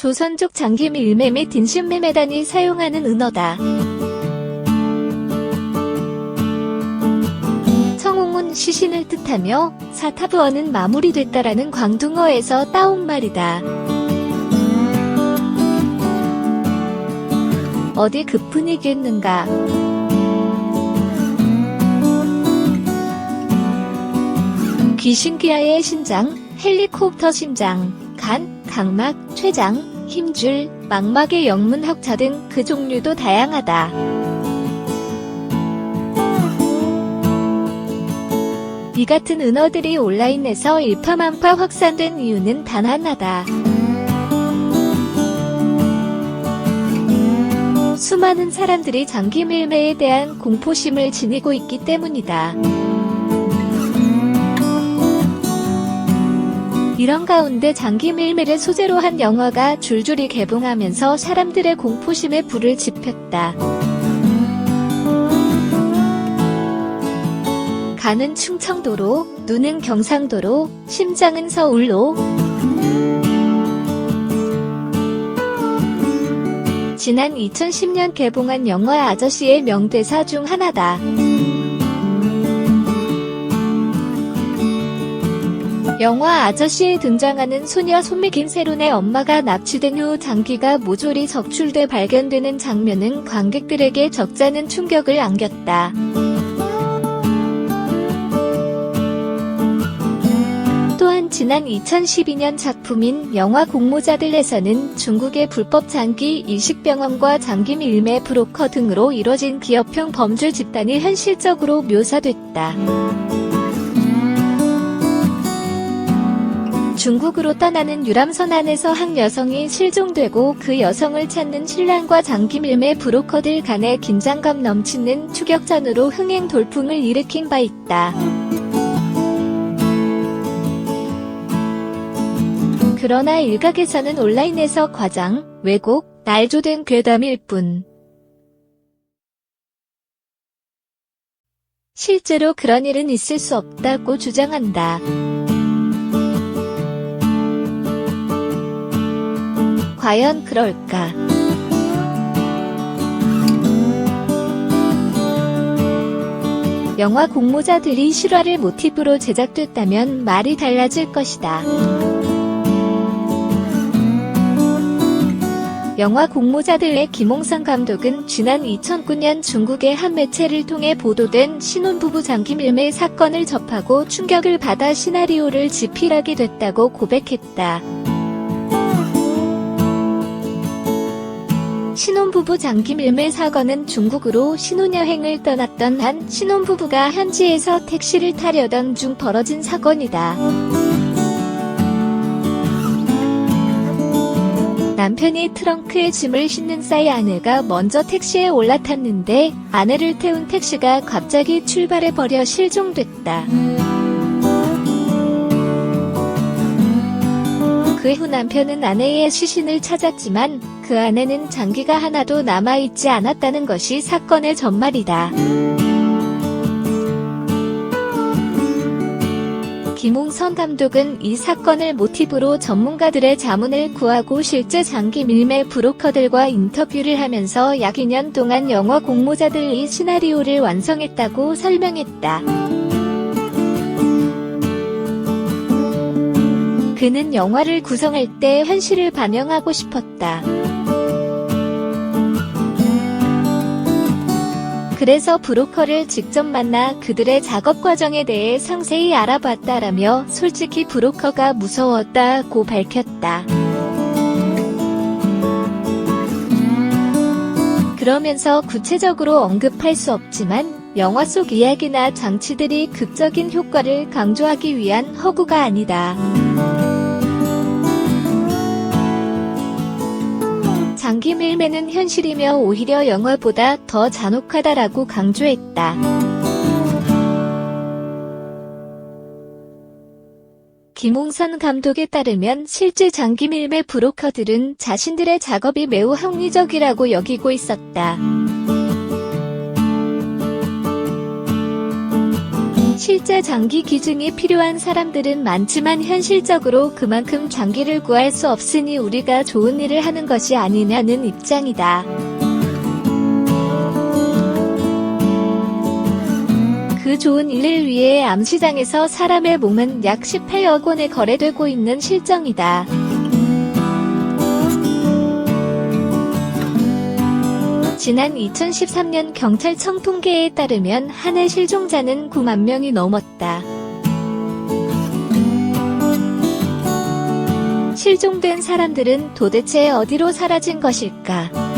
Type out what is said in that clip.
조선족 장기밀매 및 인신매매단이 사용하는 은어다. 청홍은 시신을 뜻하며 사타부어는 마무리됐다라는 광둥어에서 따온 말이다. 어디 급분이겠는가? 귀신귀하의 신장, 헬리콥터 심장, 간, 각막, 췌장, 힘줄, 망막의 영문학자 등 그 종류도 다양하다. 이 같은 은어들이 온라인에서 일파만파 확산된 이유는 단 하나다. 수많은 사람들이 장기 밀매에 대한 공포심을 지니고 있기 때문이다. 이런 가운데 장기 밀매를 소재로 한 영화가 줄줄이 개봉하면서 사람들의 공포심에 불을 지폈다. 간은 충청도로, 눈은 경상도로, 심장은 서울로. 지난 2010년 개봉한 영화 아저씨의 명대사 중 하나다. 영화 아저씨에 등장하는 소녀 손미 김세론의 엄마가 납치된 후 장기가 모조리 적출돼 발견되는 장면은 관객들에게 적잖은 충격을 안겼다. 또한 지난 2012년 작품인 영화 공모자들에서는 중국의 불법 장기 이식병원과 장기 밀매 브로커 등으로 이뤄진 기업형 범죄 집단이 현실적으로 묘사됐다. 중국으로 떠나는 유람선 안에서 한 여성이 실종되고 그 여성을 찾는 신랑과 장기밀매 브로커들 간의 긴장감 넘치는 추격전으로 흥행 돌풍을 일으킨 바 있다. 그러나 일각에서는 온라인에서 과장, 왜곡, 날조된 괴담일 뿐. 실제로 그런 일은 있을 수 없다고 주장한다. 과연 그럴까? 영화 공모자들이 실화를 모티브로 제작됐다면 말이 달라질 것이다. 영화 공모자들의 김홍선 감독은 지난 2009년 중국의 한 매체를 통해 보도된 신혼부부 장기밀매 사건을 접하고 충격을 받아 시나리오를 집필하게 됐다고 고백했다. 신혼부부 장기밀매 사건은 중국으로 신혼여행을 떠났던 한 신혼부부가 현지에서 택시를 타려던 중 벌어진 사건이다. 남편이 트렁크에 짐을 싣는 사이 아내가 먼저 택시에 올라탔는데 아내를 태운 택시가 갑자기 출발해버려 실종됐다. 그 후 남편은 아내의 시신을 찾았지만 그 안에는 장기가 하나도 남아있지 않았다는 것이 사건의 전말이다. 김홍선 감독은 이 사건을 모티브로 전문가들의 자문을 구하고 실제 장기 밀매 브로커들과 인터뷰를 하면서 약 2년 동안 영화 공모자들이 시나리오를 완성했다고 설명했다. 그는 영화를 구성할 때 현실을 반영하고 싶었다. 그래서 브로커를 직접 만나 그들의 작업 과정에 대해 상세히 알아봤다라며 솔직히 브로커가 무서웠다고 밝혔다. 그러면서 구체적으로 언급할 수 없지만 영화 속 이야기나 장치들이 극적인 효과를 강조하기 위한 허구가 아니다. 밀매는 현실이며 오히려 영화보다 더 잔혹하다라고 강조했다. 김홍선 감독에 따르면 실제 장기 밀매 브로커들은 자신들의 작업이 매우 합리적이라고 여기고 있었다. 실제 장기 기증이 필요한 사람들은 많지만 현실적으로 그만큼 장기를 구할 수 없으니 우리가 좋은 일을 하는 것이 아니냐는 입장이다. 그 좋은 일을 위해 암시장에서 사람의 몸은 약 18억 원에 거래되고 있는 실정이다. 지난 2013년 경찰청 통계에 따르면 한 해 실종자는 9만 명이 넘었다. 실종된 사람들은 도대체 어디로 사라진 것일까?